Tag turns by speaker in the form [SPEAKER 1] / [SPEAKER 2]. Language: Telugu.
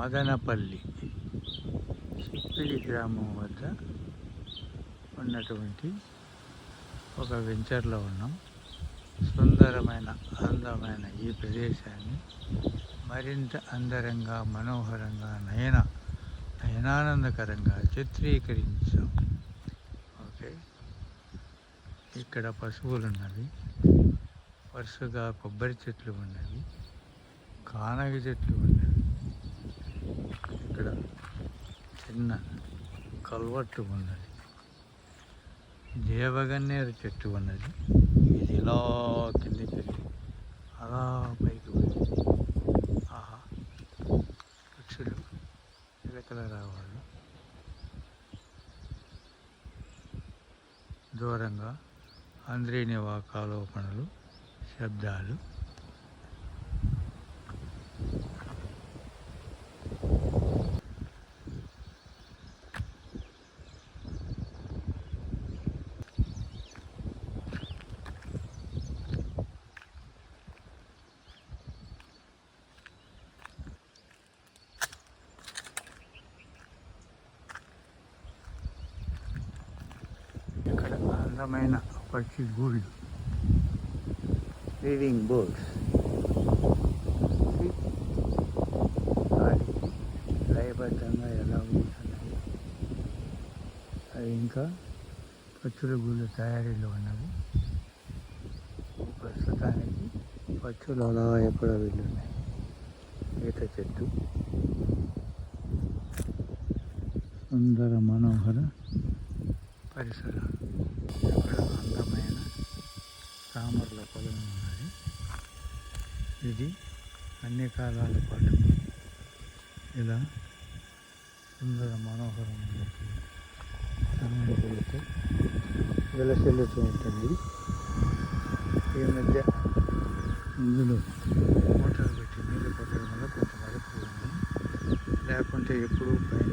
[SPEAKER 1] మదనపల్లి సిప్పిడి గ్రామం వద్ద ఉన్నటువంటి ఒక వెంచర్లో ఉన్నాం. సుందరమైన అందమైన ఈ ప్రదేశాన్ని మరింత అందరంగా మనోహరంగా నయన నయనానందకరంగా చిత్రీకరించాం. ఓకే. ఇక్కడ పశువులు ఉన్నవి వరుసగా కొబ్బరి చెట్లు ఉన్నవి కానగ చెట్లు ఉన్నవి ఇక్కడ చిన్న కల్వట్టు ఉన్నది. దేవగన్నేరు చెట్టు ఉన్నది. ఇది ఇలా కిందికి వెళ్ళి అలా పైకి పోయింది. ఆహా. పక్షులు చిలకల రావాళ్ళు దూరంగా అంద్రీనివా పనులు శబ్దాలు ఇక్కడ అందమైన పక్షి గూళ్ళు రీడింగ్ బోర్డ్స్ గాలికి లయబద్ధంగా ఎలా ఉంటున్నాయి అవి ఇంకా పచ్చుల గూళ్ళు తయారీలో ఉన్నవి ప్రస్తుతానికి పచ్చులు అలా ఎక్కడో వెళ్ళున్నాయి ఈత చెట్టు. సుందర మనోహర పరిసరాలు ఇక్కడ అందమైన తామరల పొలం ఉన్నది. ఇది అన్ని కాలాల పాటు ఇలా సుందర మనోహరమైన సమయంతో వెలసెల్లుతూ ఉంటుంది. ఈ మధ్య ఇందులో మోటార్ పెట్టి నీళ్ళు కొట్టడం వల్ల కొంచెం ఉంది లేకుంటే ఎప్పుడూ పైన